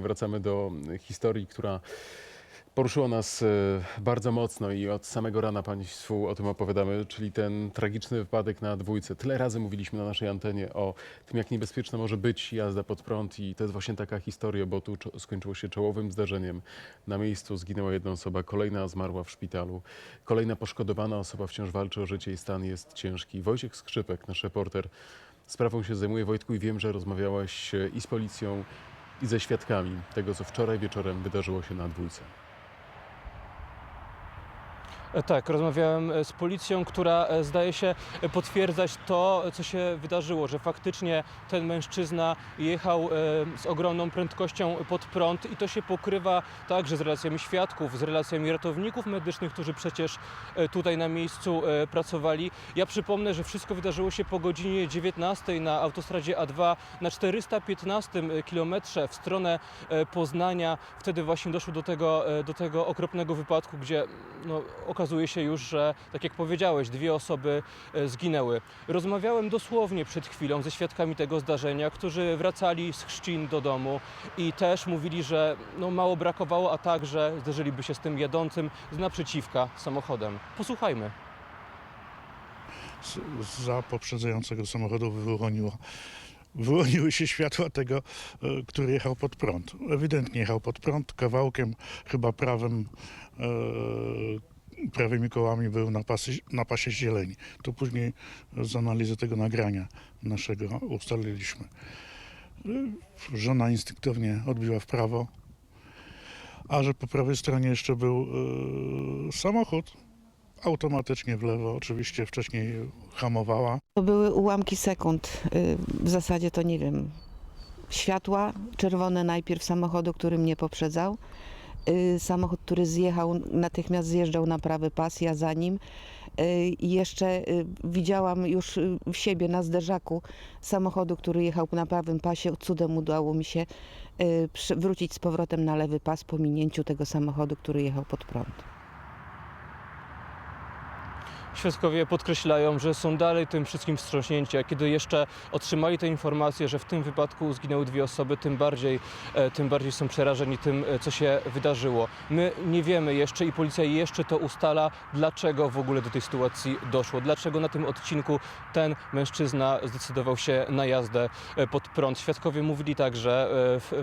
Wracamy do historii, która poruszyła nas e, bardzo mocno i od samego rana Państwu o tym opowiadamy, czyli ten tragiczny wypadek na dwójce. Tyle razy mówiliśmy na naszej antenie o tym, jak niebezpieczna może być jazda pod prąd i to jest właśnie taka historia, bo tu skończyło się czołowym zdarzeniem. Na miejscu zginęła jedna osoba, kolejna zmarła w szpitalu, kolejna poszkodowana osoba wciąż walczy o życie i stan jest ciężki. Wojciech Skrzypek, nasz reporter, sprawą się zajmuje. Wojtku, i wiem, że rozmawiałeś e, i z policją, i ze świadkami tego, co wczoraj wieczorem wydarzyło się na dwójce. E, Tak, rozmawiałem e, z policją, która e, zdaje się potwierdzać to, co się wydarzyło, że faktycznie ten mężczyzna jechał z ogromną prędkością pod prąd i to się pokrywa także z relacjami świadków, z relacjami ratowników medycznych, którzy przecież tutaj na miejscu pracowali. Ja przypomnę, że wszystko wydarzyło się po godzinie 19 na autostradzie A2 na 415 kilometrze w stronę Poznania. Wtedy właśnie doszło do tego, do tego okropnego wypadku, gdzie no, okazuje się już, że tak jak powiedziałeś, dwie osoby e, zginęły. Rozmawiałem dosłownie przed chwilą ze świadkami tego zdarzenia, którzy wracali z chrzcin do domu i też mówili, że no, mało brakowało, a także zderzyliby się z tym jadącym z naprzeciwka samochodem. Posłuchajmy. za poprzedzającego samochodu wyłoniło, wyłoniły się światła tego, e, który jechał pod prąd. Ewidentnie jechał pod prąd, kawałkiem chyba prawym, e, prawymi kołami był na, pasy, na pasie zieleni. To później z analizy tego nagrania naszego ustaliliśmy. E, Żona instynktownie odbiła w prawo, a że po prawej stronie jeszcze był e, samochód, automatycznie w lewo, oczywiście wcześniej hamowała. To były ułamki sekund. y, W zasadzie to nie wiem. Światła czerwone najpierw samochodu, który mnie poprzedzał. Y, Samochód, który zjechał, natychmiast zjeżdżał na prawy pas, ja za nim. Y, I jeszcze y, widziałam już w siebie na zderzaku samochodu, który jechał na prawym pasie. Cudem udało mi się wrócić z powrotem na lewy pas po minięciu tego samochodu, który jechał pod prąd. Świadkowie podkreślają, że są dalej tym wszystkim wstrząśnięci, a kiedy jeszcze otrzymali tę informację, że w tym wypadku zginęły dwie osoby, tym bardziej, e, tym bardziej są przerażeni tym, e, co się wydarzyło. My nie wiemy jeszcze i policja jeszcze to ustala, dlaczego w ogóle do tej sytuacji doszło, dlaczego na tym odcinku ten mężczyzna zdecydował się na jazdę e, pod prąd. Świadkowie mówili także,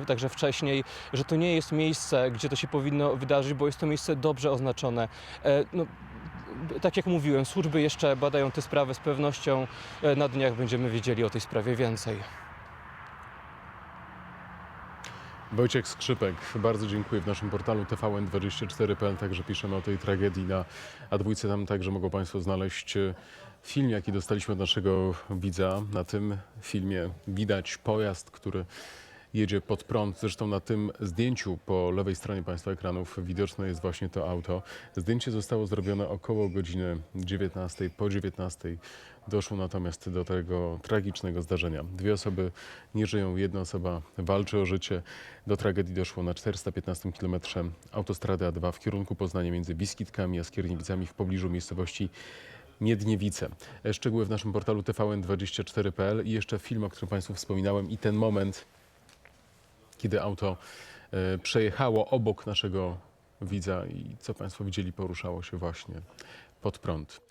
także wcześniej, że to nie jest miejsce, gdzie to się powinno wydarzyć, bo jest to miejsce dobrze oznaczone. No, tak jak mówiłem, służby jeszcze badają te sprawy z pewnością. e, Na dniach będziemy wiedzieli o tej sprawie więcej. Wojciech Skrzypek, bardzo dziękuję. W naszym portalu tvn24.pl także piszemy o tej tragedii na A2. Tam także mogą Państwo znaleźć e, film, jaki dostaliśmy od naszego widza. Na tym filmie widać pojazd, który jedzie pod prąd. Zresztą na tym zdjęciu po lewej stronie Państwa ekranów widoczne jest właśnie to auto. Zdjęcie zostało zrobione około godziny 19. Po 19 doszło natomiast do tego tragicznego zdarzenia. Dwie osoby nie żyją, jedna osoba walczy o życie. Do tragedii doszło na 415 km autostrady A2 w kierunku Poznania między Biskitkami a Skierniewicami w pobliżu miejscowości Miedniewice. E, Szczegóły w naszym portalu tvn24.pl i jeszcze film, o którym Państwu wspominałem i ten moment, kiedy auto e, przejechało obok naszego widza i co Państwo widzieli, poruszało się właśnie pod prąd.